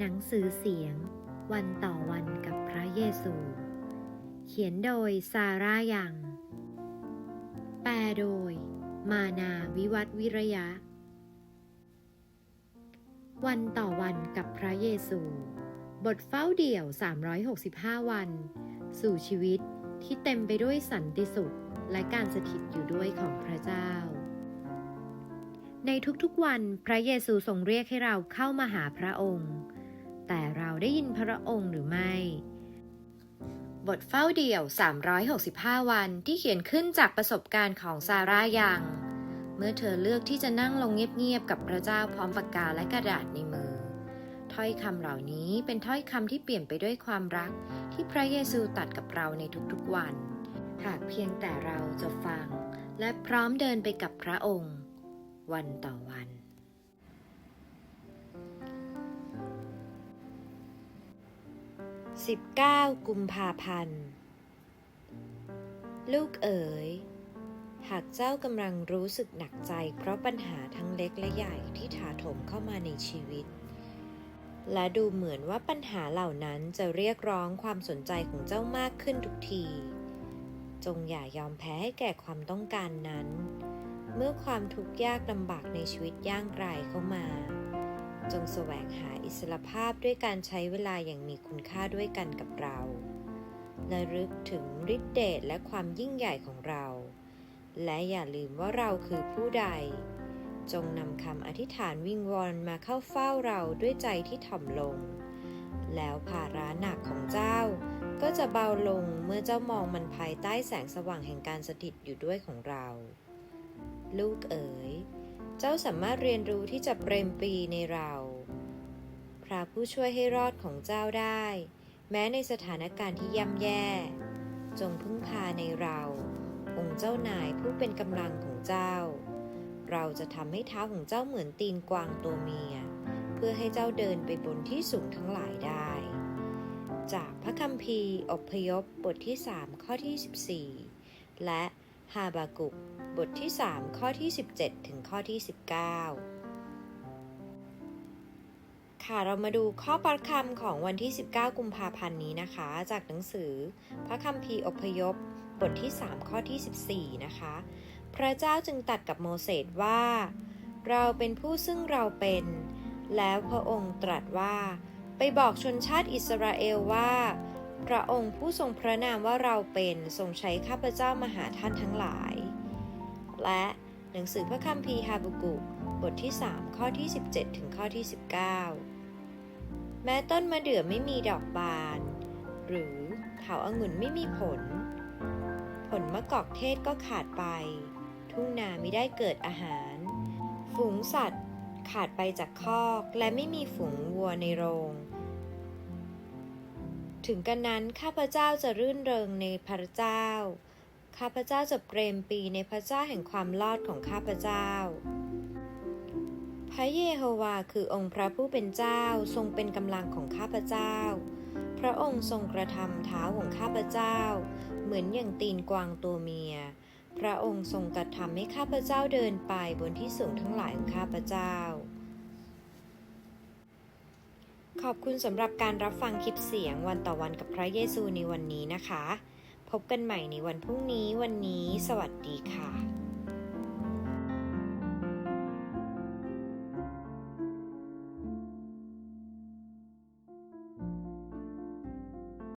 หนังสือเสียง วันต่อวันกับพระเยซู เขียนโดยซาร่ายัง แปลโดย มานาวิวัฒน์วิระยะ วันต่อวันกับพระเยซู บทเฝ้าเดี่ยว 365 วัน สู่ชีวิตที่เต็มไปด้วยสันติสุขและการสถิตอยู่ด้วยของพระเจ้า ในทุกๆวันพระเยซูทรงเรียกให้เราเข้ามาหาพระองค์ ได้ยินพระองค์หรือไม่ บทเฝ้าเดี่ยว 365 วันที่เขียนขึ้นจากประสบการณ์ของซาร่ายัง เมื่อเธอเลือกที่จะนั่งลงเงียบๆกับพระเจ้าพร้อมปากกาและกระดาษในมือ ถ้อยคำเหล่านี้เป็นถ้อยคำที่เปลี่ยนไปด้วยความรักที่พระเยซูตัดกับเราในทุกๆวัน หากเพียงแต่เราจะฟัง และพร้อมเดินไปกับพระองค์ วันต่อวัน 19 กุมภาพันธ์ ลูกเอ๋ย หากเจ้ากำลังรู้สึกหนักใจ เพราะปัญหาทั้งเล็กและใหญ่ที่ถาโถมเข้ามาในชีวิต และดูเหมือนว่าปัญหาเหล่านั้นจะเรียกร้องความสนใจของเจ้ามากขึ้นทุกที จงอย่ายอมแพ้ให้แก่ความต้องการนั้น เมื่อความทุกข์ยากลำบากในชีวิตย่างไกลเข้ามา จงแสวงหาอิสรภาพด้วยการใช้เวลาอย่างมีคุณค่าด้วยกันกับเราและลึกถึงฤทธิเดชและความยิ่งใหญ่ของเรา และอย่าลืมว่าเราคือผู้ใด จงนำคำอธิษฐานวิงวอนมาเข้าเฝ้าเราด้วยใจที่ถ่อมลง แล้วภาระหนักของเจ้า ก็จะเบาลงเมื่อเจ้ามองมันภายใต้แสงสว่างแห่งการสถิตอยู่ด้วยของเรา ลูกเอ๋ย เจ้าสามารถเรียนรู้ที่จะเปรมปรีในเรา พระผู้ช่วยให้รอดของเจ้าได้ แม้ในสถานการณ์ที่ย่ำแย่ จงพึ่งพาในเรา องค์เจ้านายผู้เป็นกำลังของเจ้า เราจะทำให้เท้าของเจ้าเหมือนตีนกวางตัวเมีย เพื่อให้เจ้าเดินไปบนที่สูงทั้งหลายได้ จากพระคัมภีร์อพยพบทที่ 3 ข้อที่ 14 และ ฮาบากุก บทที่ 3 ข้อที่ 17 ถึงข้อที่ 19 ค่ะเรามาดูข้อประคำของวันที่ 19 กุมภาพันธ์นี้นะคะ จากหนังสือ พระคัมภีร์อพยพ บทที่ 3 ข้อที่ 14 นะคะ พระเจ้าจึงตัดกับโมเสสว่า เราเป็นผู้ซึ่งเราเป็น แล้วพระองค์ตรัสว่า ไปบอกชนชาติอิสราเอลว่า พระองค์ผู้ทรงพระนามว่าเราเป็นทรงใช้ข้าพเจ้ามาหาท่านทั้งหลาย และหนังสือพระคัมภีร์ฮาบากุบทที่ 3 ข้อที่ 17 ถึงข้อที่ 19 แม้ต้นมะเดื่อไม่มีดอกบาน หรือเถาอางุ่นไม่มีผล ผลมะกอกเทศก็ขาดไป ทุ่งนาไม่ได้เกิดอาหาร ฝูงสัตว์ขาดไปจากคอกและไม่มีฝูงวัวในโรง ถึงกันนั้นข้าพเจ้าจะรื่นเริงในพระเจ้า ข้าพเจ้าจะเปรมปีในพระเจ้าแห่งความรอดของข้าพเจ้า พระเยโฮวาคือองค์พระผู้เป็นเจ้าทรงเป็นกำลังของข้าพเจ้า พระองค์ทรงกระทำเท้าของข้าพเจ้า เหมือนอย่างตีนกวางตัวเมีย พระองค์ทรงกระทำให้ข้าพเจ้าเดินไปบนที่สูงทั้งหลายของข้าพเจ้า ขอบคุณสำหรับการรับฟังคลิปเสียงวันต่อวันกับพระเยซูในวันนี้นะคะ พบกันใหม่ในวันพรุ่งนี้วันนี้ สวัสดีค่ะ